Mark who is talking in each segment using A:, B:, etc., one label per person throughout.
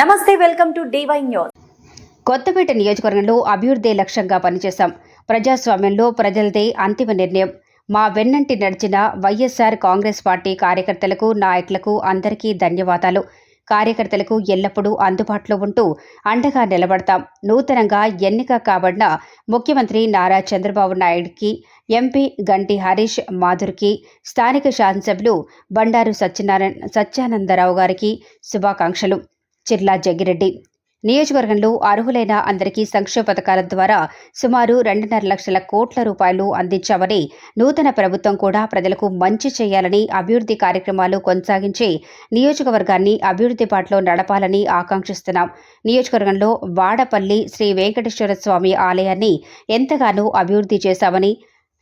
A: నమస్తే welcome to DY news.
B: Kothapeta నియోజకవర్గంలో అభివృద్ధి లక్ష్యంగా పనిచేశాం. ప్రజాస్వామ్యంలో ప్రజలదే అంతిమ నిర్ణయం. మా వెన్నంటి నడిచిన వైఎస్ఆర్ కాంగ్రెస్ పార్టీ కార్యకర్తలకు నాయకులకు అందరికీ ధన్యవాదాలు. కార్యకర్తలకు ఎల్లప్పుడూ అందుబాటులో ఉంటూ అండగా నిలబడతాం. నూతనంగా ఎన్నిక కాబడిన ముఖ్యమంత్రి నారా చంద్రబాబు నాయుడుకి ఎంపీ గంటి హరీష్ మాధుర్కి స్థానిక శాసనసభ్యులు బండారు సత్యనారాయణ సత్యానందరావు గారికి శుభాకాంక్షలు. చిర్లా జగ్గిరెడ్డి నియోజకవర్గంలో అర్హులైన అందరికీ సంక్షేమ పథకాల ద్వారా సుమారు రెండున్నర లక్షల కోట్ల రూపాయలు అందించామని నూతన ప్రభుత్వం కూడా ప్రజలకు మంచి చేయాలని అభివృద్ధి కార్యక్రమాలు కొనసాగించి నియోజకవర్గాన్ని అభివృద్ధి బాటలో నడపాలని ఆకాంక్షిస్తున్నాం. నియోజకవర్గంలో వాడపల్లి శ్రీ వెంకటేశ్వర స్వామి ఆలయాన్ని ఎంతగానో అభివృద్ధి చేశామని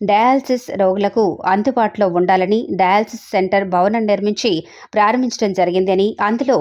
B: డయాలసిస్ రోగులకు అందుబాటులో ఉండాలని డయాలసిస్ సెంటర్ భవనం నిర్మించి ప్రారంభించడం జరిగిందని అందులో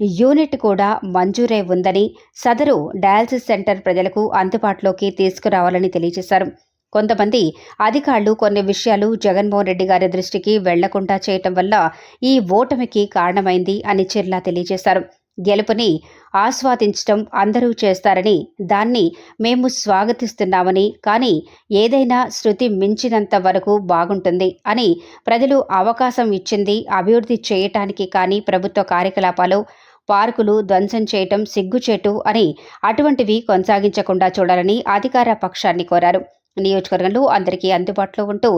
B: యూనిట్ కూడా మంజూరై ఉందని సదరు డయాలసిస్ సెంటర్ ప్రజలకు అందుబాటులోకి తీసుకురావాలని తెలియజేశారు. కొంతమంది అధికారులు కొన్ని విషయాలు జగన్మోహన్ రెడ్డి గారి దృష్టికి వెళ్ళకుండా చేయటం వల్ల ఈ ఓటమికి కారణమైంది అని చిర్లా తెలియజేశారు. గెలుపుని ఆస్వాదించడం అందరూ చేస్తారని దాన్ని మేము స్వాగతిస్తున్నామని కానీ ఏదైనా శృతి మించినంత వరకు బాగుంటుంది అని ప్రజలు అవకాశం ఇచ్చింది అభివృద్ధి చేయటానికి కానీ ప్రభుత్వ కార్యకలాపాలు పార్కులు ధ్వంసం చేయటం సిగ్గుచేటు అని అటువంటివి కొనసాగించకుండా చూడాలని అధికార పక్షాన్ని కోరారు. నియోజకవర్గంలో అందరికీ అందుబాటులో ఉంటూ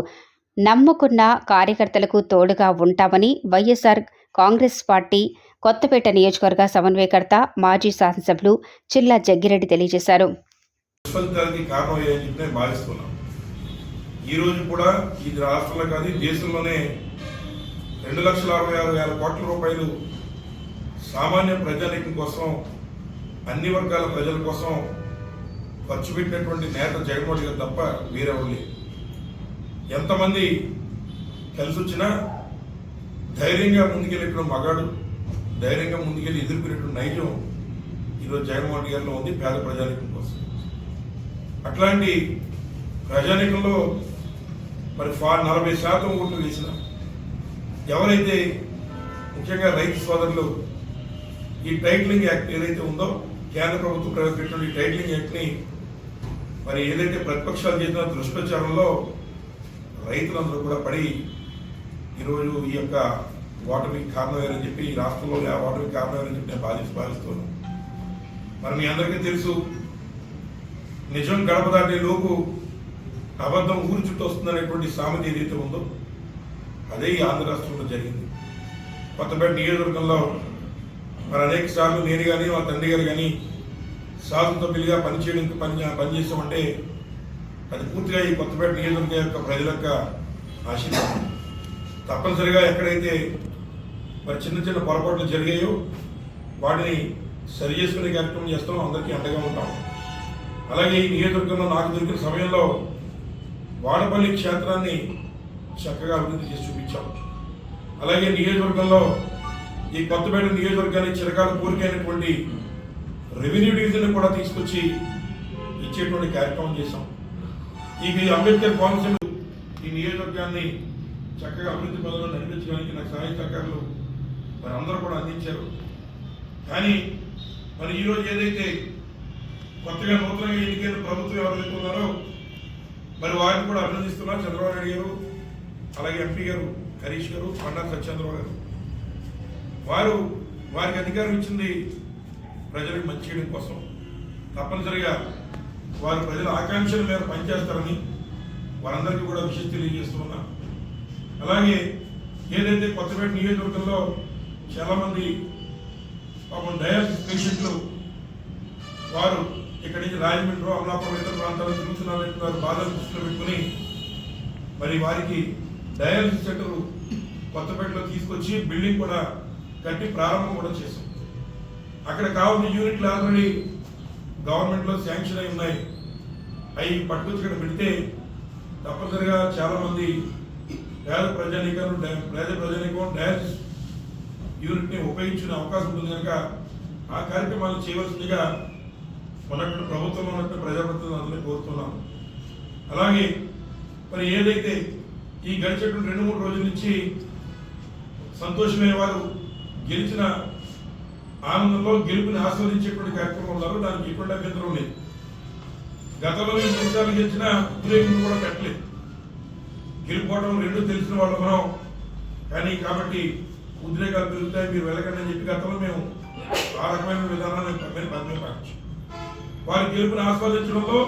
B: నమ్ముకున్న కార్యకర్తలకు తోడుగా ఉంటామని వైఎస్ఆర్ కాంగ్రెస్ పార్టీ కొత్తపేట నియోజకవర్గ సమన్వయకర్త మాజీ శాసనసభ్యులు చిల్లా జగ్గిరెడ్డి తెలియజేశారు.
C: దుష్ఫలితాలకి ఈ రోజు కూడా ఇది రాష్ట్రంలో కానీ ఈ దేశంలోనే రెండు లక్షల అరవై ఆరు వేల కోట్ల రూపాయలు సామాన్య ప్రజానీకం కోసం అన్ని వర్గాల ప్రజల కోసం ఖర్చు పెట్టినటువంటి నేత జగన్మోహన్ గారు తప్ప వేరెవరు లేరు. ఎంతమంది కలిసి వచ్చినా ధైర్యంగా ముందుకెళ్ళేటువంటి మగాడు ధైర్యంగా ముందుకెళ్ళి ఎదుర్కొనేటువంటి నైజం ఈరోజు జగన్మోహన్ గారిలో ఉంది పేద ప్రజానీకం కోసం. అట్లాంటి ప్రజానీకంలో మరి ఫా నలభై శాతం ఓట్లు వేసిన ఎవరైతే ముఖ్యంగా రైతు సోదరులు ఈ టైటిలింగ్ యాక్ట్ ఏదైతే ఉందో కేంద్ర ప్రభుత్వం ప్రవేశపెట్టిన ఈ టైటిలింగ్ యాక్ట్ని మరి ఏదైతే ప్రతిపక్షాలు చేసిన దుష్ప్రచారంలో రైతులందరూ కూడా పడి ఈరోజు ఈ యొక్క ఓటమికి కారణమయ్యారని చెప్పి ఈ రాష్ట్రంలో ఆ ఓటమికి కారణమయ్యారని చెప్పి నేను బాధిస్తూ భావిస్తున్నాను మరి మీ అందరికీ తెలుసు నిజం గడప దాటే లోపు అబద్ధం ఊరు చుట్టూ వస్తుందనేటువంటి సామెత ఏదైతే ఉందో అదే ఈ ఆంధ్ర రాష్ట్రంలో జరిగింది. కొత్తపేట నియోజకవర్గంలో మరి అనేక సార్లు నేను కానీ మా తండ్రి గారు కానీ శాసనసభ్యులుగా పనిచేయడానికి పని పనిచేసామంటే అది పూర్తిగా ఈ కొత్తపేట నియోజకవర్గం యొక్క ప్రజల యొక్క ఆశీర్వాదం. తప్పనిసరిగా ఎక్కడైతే మరి చిన్న చిన్న పొరపాట్లు జరిగాయో వాటిని సరి చేసుకునే కార్యక్రమం చేస్తాం అందరికీ అండగా ఉంటాం. అలాగే ఈ నియోజకవర్గంలో నాకు దొరికిన సమయంలో వాడపల్లి క్షేత్రాన్ని చక్కగా అభివృద్ధి చేసి చూపించాం. అలాగే నియోజకవర్గంలో ఈ కొత్తపేట నియోజకవర్గానికి చిరకాల కోరికైనటువంటి రెవెన్యూ డివిజన్ కూడా తీసుకొచ్చి ఇచ్చేటువంటి కార్యక్రమం చేశాం. ఈ అంబేద్కర్ కోనసీమ ఈ నియోజకవర్గాన్ని చక్కగా అభివృద్ధి పదంలో నడిపించడానికి నాకు సహాయ సహకారులు మరి అందరూ కూడా అందించారు. కానీ మరి ఈరోజు ఏదైతే కొత్తగా నూతనంగా ఎన్నికైన ప్రభుత్వం ఎవరైతే ఉన్నారో మరి వారిని కూడా అభినందిస్తున్నారు చంద్రబాబు నాయుడు గారు అలాగే ఎంపీ గారు హరీష్ గారు పండా సత్యేంద్రరావు గారు. వారు వారికి అధికారం ఇచ్చింది ప్రజలకు మంచి చేయడం కోసం. తప్పనిసరిగా వారు ప్రజల ఆకాంక్షల మేర పనిచేస్తారని వారందరికీ కూడా విషయం తెలియజేస్తున్నా అలాగే ఏదైతే కొత్తపేట నియోజకవర్గంలో చాలామంది పాపం డయాలసిస్ పేషెంట్లు వారు ఇక్కడి నుంచి రాజమండ్రి అమలాపురం ఇతర ప్రాంతాల్లో తిరుగుతున్నారని వారు బాధలు దృష్టిలో పెట్టుకుని మరి వారికి డయాలసిస్ సెంటర్ కొత్తపేటలో తీసుకొచ్చి బిల్డింగ్ కూడా కట్టి ప్రారంభం కూడా చేశాం. అక్కడ కావాల్సిన యూనిట్లు ఆల్రెడీ గవర్నమెంట్లో శాంక్షన్ అయి ఉన్నాయి. అవి పట్టుకొచ్చి ఇక్కడ పెడితే తప్పనిసరిగా చాలామంది పేద ప్రజానీకం పేద ప్రజానీకం డయాలసిస్ యూనిట్ని ఉపయోగించుకునే అవకాశం ఉంటుంది కనుక ఆ కార్యక్రమాలు చేయవలసిందిగా మనకు ప్రభుత్వంలో ఉన్నట్టు ప్రజాప్రతినిధులు అందరినీ కోరుతున్నాం. అలాగే మరి ఏదైతే ఈ గడిచేటువంటి రెండు మూడు రోజుల నుంచి సంతోషమే వారు గెలిచిన ఆనందంలో గెలుపుని ఆస్వాదించేటువంటి కార్యక్రమం ఉన్నారు దానికి ఎటువంటి అభ్యంతరం లేదు. గతంలో మేము ప్రభుత్వాలు గెలిచిన ఉద్రేకం కూడా పెట్టలేదు. గెలుపుకోవడం రెండు తెలిసిన వాళ్ళు మనం కానీ కాబట్టి ఉద్రేకాలు పెరుగుతాయి మీరు వెళ్ళకండి అని చెప్పి గతంలో మేము ఆ రకమైన విధానాన్ని మేము పద్మే పాటించాం. వారి గెలుపుని ఆస్వాదించడంలో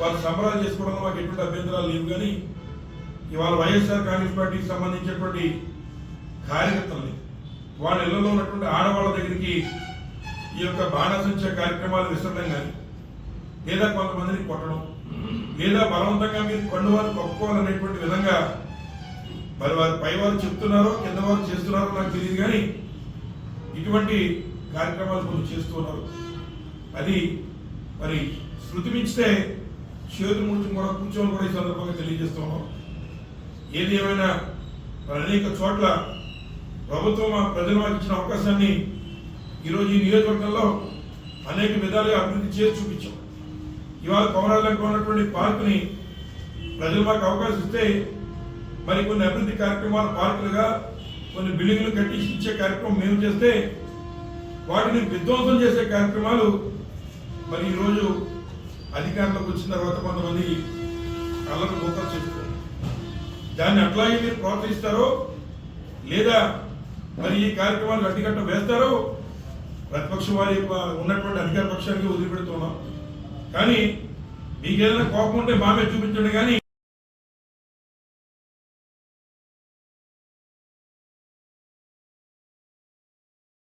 C: వారు సంబరాలు చేసుకోవడంలో మాకు ఎటువంటి అభ్యంతరాలు లేవు కానీ ఇవాళ వైఎస్ఆర్ కాంగ్రెస్ పార్టీకి సంబంధించినటువంటి కార్యకర్తలని వాళ్ళ ఇళ్ళలో ఉన్నటువంటి ఆడవాళ్ళ దగ్గరికి ఈ యొక్క బాణసంచ కార్యక్రమాలు విసరడం కానీ లేదా కొంతమందిని కొట్టడం లేదా బలవంతంగా మీరు కండువారు కప్పుకోవాలనేటువంటి విధంగా మరి వారు పై వారు చెప్తున్నారో కింద వారు చేస్తున్నారో నాకు తెలియదు కానీ ఇటువంటి కార్యక్రమాలు కొంచెం చేస్తూ ఉన్నారు. అది మరి శృతి మించితే చేతులు ముడిచి కూడా కూర్చొని కూడా ఈ సందర్భంగా తెలియజేస్తూ ఉన్నాం. ఏది ఏమైనా మరి అనేక చోట్ల ప్రభుత్వం ఆ ప్రజలు మాకు ఇచ్చిన అవకాశాన్ని ఈరోజు ఈ నియోజకవర్గంలో అనేక విధాలుగా అభివృద్ధి చేసి చూపించాం. ఇవాళ కొమరాలకు ఉన్నటువంటి పార్కుని ప్రజలు మాకు అవకాశం ఇస్తే మరి కొన్ని అభివృద్ధి కార్యక్రమాలు పార్కులుగా కొన్ని బిల్డింగ్లు కట్టించే కార్యక్రమం మేము చేస్తే వాటిని విధ్వంసం చేసే కార్యక్రమాలు మరి ఈరోజు అధికారంలోకి వచ్చిన తర్వాత కొంతమంది కళ్ళకు మూతలు చెప్పుకోండి దాన్ని అట్లాగే మీరు ప్రోత్సహిస్తారో లేదా మరి ఈ కార్యక్రమాలు అడ్డుకట్ట వేస్తారో ప్రతిపక్షం వారి ఉన్నటువంటి అధికార పక్షానికి వదిలిపెడుతున్నాం. కానీ మీకేదైనా కోపం ఉంటే మామే చూపించండి కానీ